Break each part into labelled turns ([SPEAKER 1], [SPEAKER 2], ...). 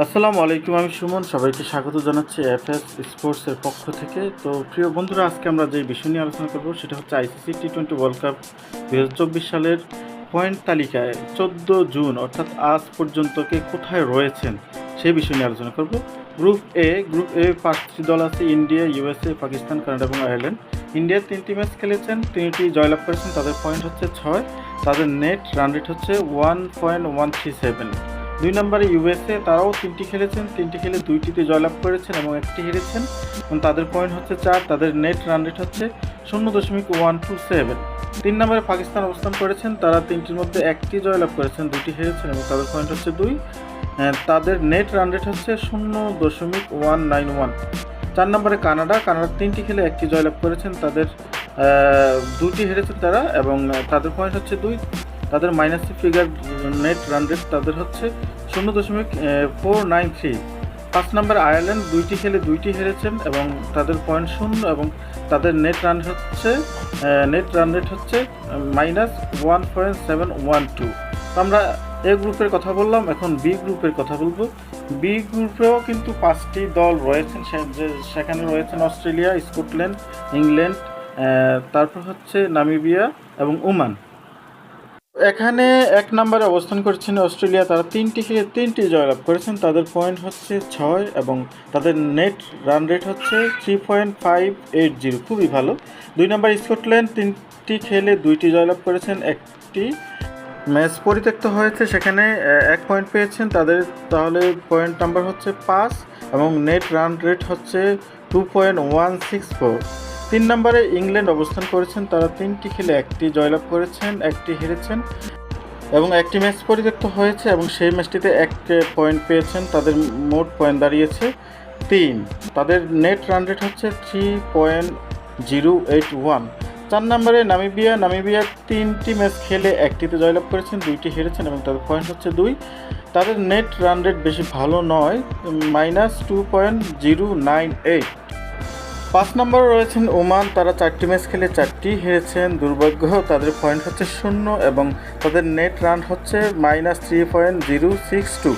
[SPEAKER 1] আসসালামু আলাইকুম, আমি সুমন। সবাইকে স্বাগত জানাচ্ছি এফএস স্পোর্টসের পক্ষ থেকে। তো প্রিয় বন্ধুরা, আজকে আমরা যে বিষয় নিয়ে আলোচনা করব, সেটা হচ্ছে ICC T twenty world cup দু হাজার চব্বিশ সালের পয়েন্ট তালিকায় চোদ্দ জুন, অর্থাৎ আজ পর্যন্ত কে কোথায় রয়েছেন সেই বিষয় নিয়ে আলোচনা করব। গ্রুপ এ গ্রুপ এ পাঁচটি দল আছে, ইন্ডিয়া, ইউএসএ, পাকিস্তান, কানাডা এবং আয়ারল্যান্ড। ইন্ডিয়া তিনটি ম্যাচ খেলেছেন, তিনটি জয়লাভ করেছেন, তাদের পয়েন্ট হচ্ছে ছয়। তাদের নেট রান রেট হচ্ছে one point one three seven. দুই নম্বরে ইউএসএ, তারাও তিনটি খেলেছেন। তিনটি খেলে দুইটিতে জয়লাভ করেছেন এবং একটি হেরেছেন। এবং তাদের পয়েন্ট হচ্ছে চার, তাদের নেট রান রেট হচ্ছে শূন্য দশমিক ওয়ান টু সেভেন তিন নম্বরে পাকিস্তান অবস্থান করেছেন, তারা তিনটির মধ্যে একটি জয়লাভ করেছেন দুটি হেরেছেন এবং তাদের পয়েন্ট হচ্ছে দুই। তাদের নেট রান রেট হচ্ছে শূন্য দশমিক ওয়ান নাইন ওয়ান চার নম্বরে কানাডা কানাডা তিনটি খেলে একটি জয়লাভ করেছেন, তাদের দুটি হেরেছেন তারা এবং তাদের পয়েন্ট হচ্ছে দুই। তাদের minus figure net run rate তাদের হচ্ছে শূন্য দশমিক ফোর নাইন থ্রি পাঁচ নম্বর আয়ারল্যান্ড দুইটি খেলে দুইটি হেরেছেন এবং তাদের পয়েন্ট শূন্য এবং তাদের নেট রান হচ্ছে নেট রান রেট হচ্ছে minus one point seven one two আমরা এ গ্রুপের কথা বললাম, এখন বি গ্রুপের কথা বলব। বি গ্রুপেও কিন্তু পাঁচটি দল রয়েছেন সেখানে রয়েছেন অস্ট্রেলিয়া, স্কটল্যান্ড, ইংল্যান্ড তারপর হচ্ছে নামিবিয়া এবং ওমান। এখানে এক নম্বরে অবস্থান করছেন অস্ট্রেলিয়া। তারা তিনটি খেলে তিনটি জয়লাভ করেছেন। তাদের পয়েন্ট হচ্ছে ছয় এবং তাদের নেট রান রেট হচ্ছে three point five eight zero খুবই ভালো। দুই নম্বর স্কটল্যান্ড তিনটি খেলে দুইটি জয়লাভ করেছেন। একটি ম্যাচ পরিত্যক্ত হয়েছে। সেখানে এক পয়েন্ট পেয়েছেন। তাদের তাহলে পয়েন্ট নাম্বার হচ্ছে পাঁচ এবং নেট রান রেট হচ্ছে two point one six four তিন নম্বরে ইংল্যান্ড অবস্থান করেছেন। তারা তিনটি খেলে একটি জয়লাভ করেছেন, একটি হেরেছেন এবং একটি ম্যাচ পরিত্যক্ত হয়েছে এবং সেই ম্যাচটিতে এক পয়েন্ট পেয়েছেন। তাদের মোট পয়েন্ট দাঁড়িয়েছে তিন। তাদের নেট রান রেট হচ্ছে three point zero eight one. চার নম্বরে নামিবিয়া নামিবিয়া তিনটি ম্যাচ খেলে একটিতে জয়লাভ করেছেন, দুইটি হেরেছেন এবং তাদের পয়েন্ট হচ্ছে দুই। তাদের নেট রান রেট বেশি ভালো নয়, minus two point zero nine eight. পাঁচ নম্বরে রয়েছেন ওমান। তারা চারটি ম্যাচ খেলে চারটি হেরেছেন। দুর্ভাগ্য, তাদের পয়েন্ট হচ্ছে শূন্য এবং তাদের নেট রান হচ্ছে minus three point zero six two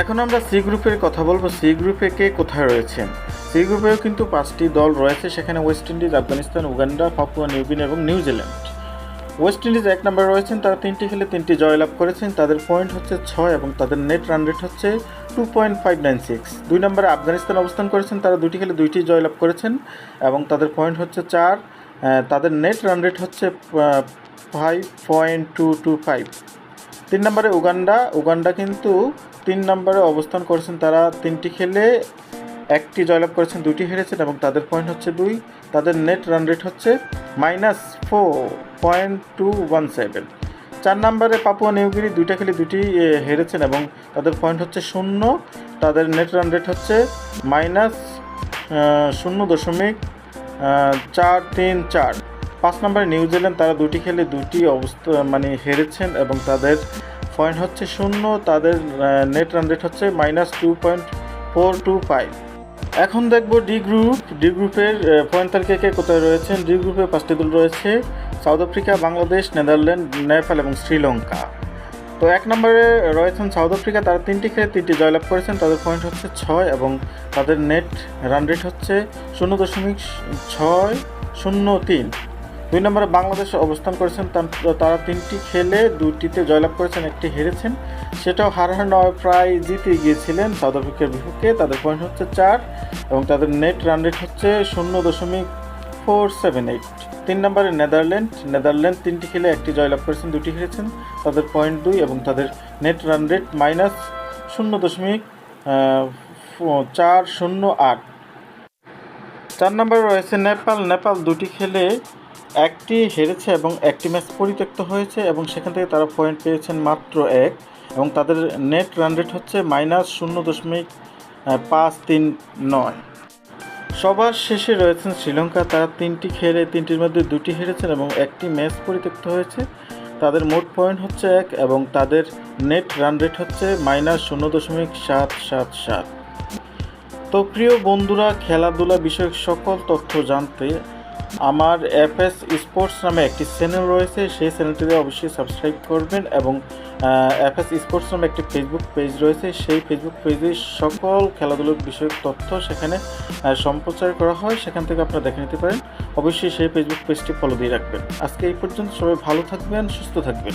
[SPEAKER 1] এখন আমরা সি গ্রুপের কথা বলব। সি গ্রুপে কে কোথায় রয়েছেন সি গ্রুপেও কিন্তু পাঁচটি দল রয়েছে। সেখানে West Indies Afghanistan Uganda Papua New Guinea এবং নিউজিল্যান্ড ওয়েস্ট ইন্ডিজ এক নম্বরে রয়েছেন, তারা তিনটি খেলে তিনটি জয়লাভ করেছেন। তাদের পয়েন্ট হচ্ছে ছয় এবং তাদের নেট রান রেট হচ্ছে two point five nine six দুই নম্বরে আফগানিস্তান অবস্থান করেছেন, তারা দুটি খেলে দুইটি জয়লাভ করেছেন এবং তাদের পয়েন্ট হচ্ছে চার। তাদের নেট রান রেট হচ্ছে five point two two five তিন নম্বরে উগান্ডা উগান্ডা কিন্তু তিন নম্বরে অবস্থান করেছেন, তারা তিনটি খেলে একটি জয়লাভ করেছেন দুটি হেরেছেন এবং তাদের পয়েন্ট হচ্ছে দুই। তাদের নেট রান রেট হচ্ছে minus four point two one seven. চার নম্বরে পাপুয়া নিউগিরি দুইটা খেলে দুটি হেরেছেন এবং তাদের পয়েন্ট হচ্ছে শূন্য। তাদের নেট রান রেট হচ্ছে মাইনাস শূন্য দশমিক চার তিন চার। পাঁচ নম্বরে নিউজিল্যান্ড, তারা দুটি খেলে দুটি অবস্থা মানে হেরেছেন এবং তাদের পয়েন্ট হচ্ছে শূন্য। তাদের নেট রান রেট হচ্ছে minus two point four two five. এখন দেখব ডি গ্রুপ ডি গ্রুপের পয়েন্ট কে কে কোথায় রয়েছেন? ডি গ্রুপে পাঁচটি দল রয়েছে। South Africa Bangladesh Netherland Nepal এবং শ্রীলঙ্কা তো এক নম্বরে রয়েছেন সাউথ আফ্রিকা তারা তিনটি খেলে তিনটি জয়লাভ করেছেন। তাদের পয়েন্ট হচ্ছে ছয় এবং তাদের নেট রান রেট হচ্ছে শূন্য দশমিক ছয় শূন্য তিন। দুই নম্বরে বাংলাদেশে অবস্থান করেছেন তার- তিনটি খেলে দুটিতে জয়লাভ করেছেন, একটি হেরেছেন। সেটাও হার হার নয় প্রায় জিতে গিয়েছিলেন সাউথ আফ্রিকার বিপক্ষে। তাদের পয়েন্ট হচ্ছে চার এবং তাদের নেট রান রেট হচ্ছে শূন্য দশমিক ফোর সেভেন এইট তিন নম্বরে নেদারল্যান্ড নেদারল্যান্ড তিনটি খেলে একটি জয়লাভ করেছেন, দুটি হেরেছেন। তাদের পয়েন্ট দুই এবং তাদের নেট রান রেট মাইনাস শূন্য দশমিক চার শূন্য আট। চার নম্বরে রয়েছে নেপাল। নেপাল দুটি খেলে একটি হেরেছে এবং একটি ম্যাচ পরিত্যক্ত হয়েছে এবং সেখান থেকে তারা পয়েন্ট পেয়েছেন মাত্র এক এবং তাদের নেট রান রেট হচ্ছে মাইনাস শূন্য দশমিক পাঁচ তিন নয়। সবার শেষে রয়েছেন শ্রীলঙ্কা। তারা তিনটি খেলে তিনটির মধ্যে দুটি হেরেছেন এবং একটি ম্যাচ পরিত্যক্ত হয়েছে। তাদের মোট পয়েন্ট হচ্ছে এক এবং তাদের নেট রান রেট হচ্ছে মাইনাস শূন্য দশমিক সাত সাত সাত। তো প্রিয় বন্ধুরা, খেলাধুলা বিষয়ক সকল তথ্য জানতে আমার এফএস স্পোর্টস নামে একটি চ্যানেল রয়েছে, সেই চ্যানেলটিতে অবশ্যই সাবস্ক্রাইব করবেন এবং এফএস স্পোর্টস নামে একটি ফেসবুক পেজ রয়েছে, সেই ফেসবুক পেজে সকল খেলাধুলোর বিষয়ক তথ্য সেখানে সম্প্রচার করা হয়, সেখান থেকে আপনারা দেখে নিতে পারেন। অবশ্যই সেই ফেসবুক পেজটি ফলো দিয়ে রাখবেন। আজকে এই পর্যন্ত সবাই ভালো থাকবেন, সুস্থ থাকবেন।